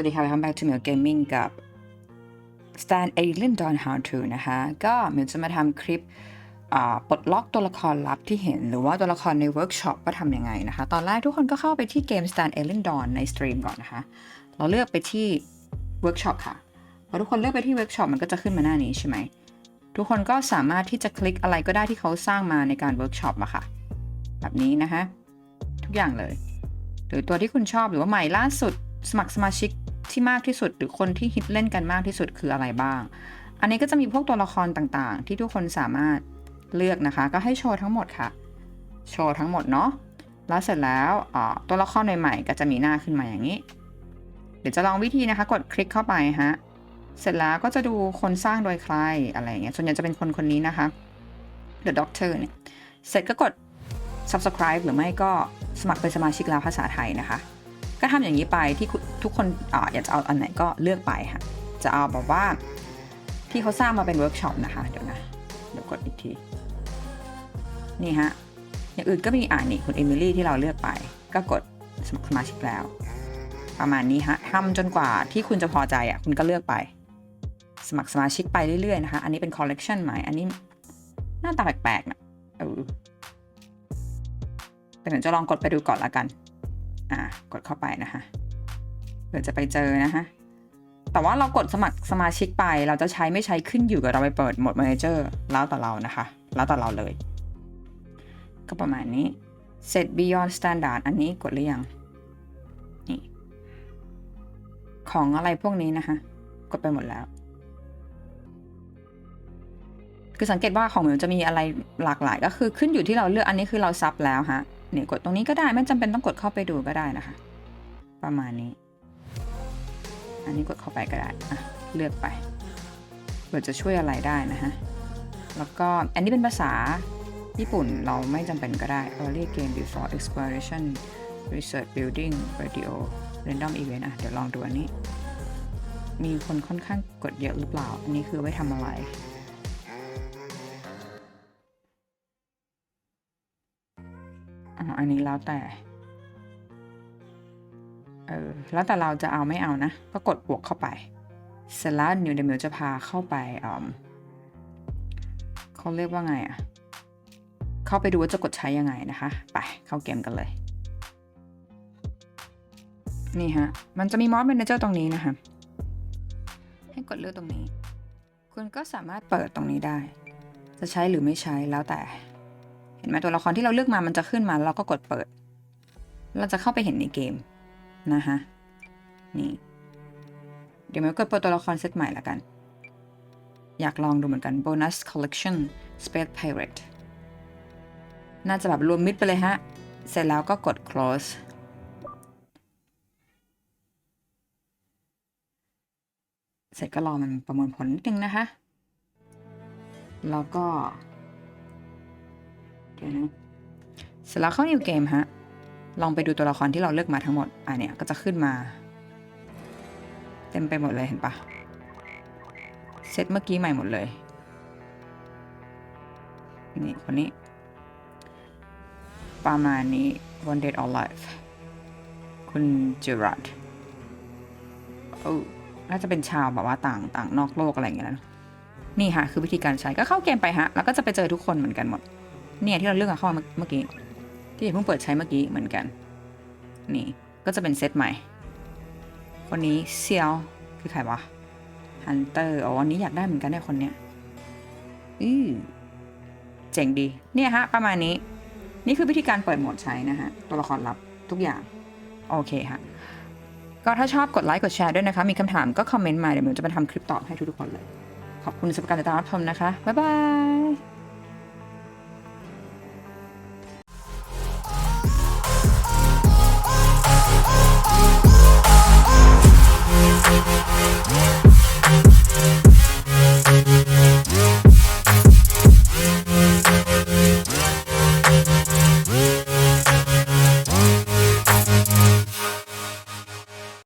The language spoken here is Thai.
วัสดีค่ะ welcome back to Mail Gaming กับ Stan Alien Don How to นะคะ ก็เมลจะมาทำคลิปปลดล็อกตัวละครลับที่เห็น หรือว่าตัวละครในเวิร์กช็อปว่าทำยังไงนะคะ ตอนแรกทุกคนก็เข้าไปที่เกม Stan Alien Dawn ในสตรีมก่อนนะคะ เราเลือกไปที่เวิร์กช็อปค่ะพอทุกคนเลือกไปที่เวิร์กช็อปมันก็จะขึ้นมาหน้านี้ใช่ไหม ทุกคนก็สามารถที่จะคลิกอะไรก็ได้ที่เขาสร้างมาในการเวิร์กช็อปอะค่ะ แบบนี้นะคะ ทุกอย่างเลย หรือตัวที่คุณชอบหรือว่าใหม่ล่าสุดสมัครสมาชิก ที่มากที่สุด หรือคนที่ฮิตเล่นกันมากที่สุดคืออะไรบ้าง อันนี้ก็จะมีพวกตัวละครต่างๆ ที่ทุกคนสามารถเลือกนะคะ ก็ให้โชว์ทั้งหมดค่ะ โชว์ทั้งหมดเนาะ แล้วเสร็จแล้วตัวละครใหม่ๆก็จะมีหน้าขึ้นมาอย่างนี้ เดี๋ยวจะลองวิธีนะคะ กดคลิกเข้าไปฮะ เสร็จแล้วก็จะดูคนสร้างโดยใครอะไรเงี้ย ส่วนใหญ่จะเป็นคนคนนี้นะคะ The Doctor เนี่ย เสร็จก็กด subscribe หรือไม่ก็สมัครเป็นสมาชิกแล้วภาษาไทยนะคะ ก็ทำอย่างนี้ไปที่ทุกคนออยากจะเอาอันไหนก็เลือกไปค่ะ จะเอาแบบว่าที่เขาสร้างมาเป็นเวิร์กช็อปนะคะ เดี๋ยวนะ เดี๋ยวกดอีกที นี่ฮะ อย่างอื่นก็มีอ่านนี่คุณเอมิลี่ที่เราเลือกไป ก็กดสมัครสมาชิกแล้ว ประมาณนี้ฮะทำจนกว่าที่คุณจะพอใจอะคุณก็เลือกไป สมัครสมาชิกไปเรื่อยๆนะคะ อันนี้เป็นคอลเลกชันใหม่ อันนี้หน้าตาแปลกๆนะเออแต่เดี๋ยวจะลองกดไปดูก่อนละกัน อ่ากดเข้าไปนะคะเผื่อจะไปเจอนะคะแต่ว่าเรากดสมัครสมาชิกไป เราจะใช้ไม่ใช้ขึ้นอยู่กับเราไปเปิดโหมด Manager แล้วแต่เรานะคะ แล้วแต่เราเลย ก็ประมาณนี้ Set Beyond Standard อันนี้กดหรือยัง นี่ ของอะไรพวกนี้นะคะ กดไปหมดแล้ว คือสังเกตว่าของเหมันจะมีอะไรหลากหลาย ก็คือขึ้นอยู่ที่เราเลือกอันนี้คือเราซับแล้วฮะ เนี่ยกดตรงนี้ก็ได้ไม่จำเป็นต้องกดเข้าไปดูก็ได้นะคะ ประมาณนี้ อันนี้กดเข้าไปก็ได้อะเลือกไปเผื่อจะช่วยอะไรได้นะฮะแล้วก็อันนี้เป็นภาษาญี่ปุ่นเราไม่จำเป็นก็ได้ early game before exploration research building radio random event อะ เดี๋ยวลองดูอันนี้ มีคนค่อนข้างกดเยอะหรือเปล่า อันนี้คือไว้ทำอะไร อ๋ออันนี้แล้วแต่ เออ แล้วแต่เราจะเอาไม่เอานะ ก็กดบวกเข้าไปเสร็จแล้วนิวเดมิลจะพาเข้าไปอืมเขาเรียกว่าไงอะเข้าไปดูว่าจะกดใช้ยังไงนะคะ ไปเข้าเกมกันเลย นี่ฮะ มันจะมีมอสเมนเจอร์ตรงนี้นะคะ ให้กดเลือกตรงนี้ คุณก็สามารถเปิดตรงนี้ได้ จะใช้หรือไม่ใช้แล้วแต่ เห็นไหมตัวละครที่เราเลือกมามันจะขึ้นมาเราก็กดเปิด เราจะเข้าไปเห็นในเกมนะคะนี่เดี๋ยวมันกดเปิดตัวละครเซตใหม่ละกัน อยากลองดูเหมือนกัน bonus collection space pirate น่าจะแบบรวมมิดไปเลยฮะ เสร็จแล้วก็กด close เสร็จก็รอมันประมวลผลนิดนึงนะคะ แล้วก็ เดี๋ยวนะเสร็จแล้วเข้า new game ฮะ ลองไปดูตัวละครที่เราเลือกมาทั้งหมด อะเนี่ย ก็จะขึ้นมา เต็มไปหมดเลยเห็นปะเซตเมื่อกี้ใหม่หมดเลย นี่ คนนี้ ประมาณนี้ one dead or alive คุณเจอรัดโอ้น่าจะเป็นชาวแบบว่าต่างต่างนอกโลกอะไรอย่างเงี้ยนะนี่ค่ะ คือวิธีการใช้ก็เข้าเกมไปฮะ แล้วก็จะไปเจอทุกคนเหมือนกันหมด เนี่ยที่เราเลือกเข้ามาเมื่อกี้ ที่เพิ่งเปิดใช้เมื่อกี้เหมือนกัน นี่ก็จะเป็นเซตใหม่ คนนี้เซียวคือใครวะฮันเตอร์อ๋อวันนี้อยากได้เหมือนกันเนี่ยคนเนี้ยอือเจ๋งดี เนี่ยฮะ ประมาณนี้ นี่คือวิธีการเปิดโหมดใช้นะฮะ ตัวละครลับทุกอย่าง โอเคฮะ ก็ถ้าชอบกดไลค์กดแชร์ด้วยนะคะ มีคำถามก็คอมเมนต์มา เดี๋ยวมิวจะมาทำคลิปตอบให้ทุกๆคนเลย ขอบคุณสำหรับการติดตามรับชมนะคะ บ๊ายบาย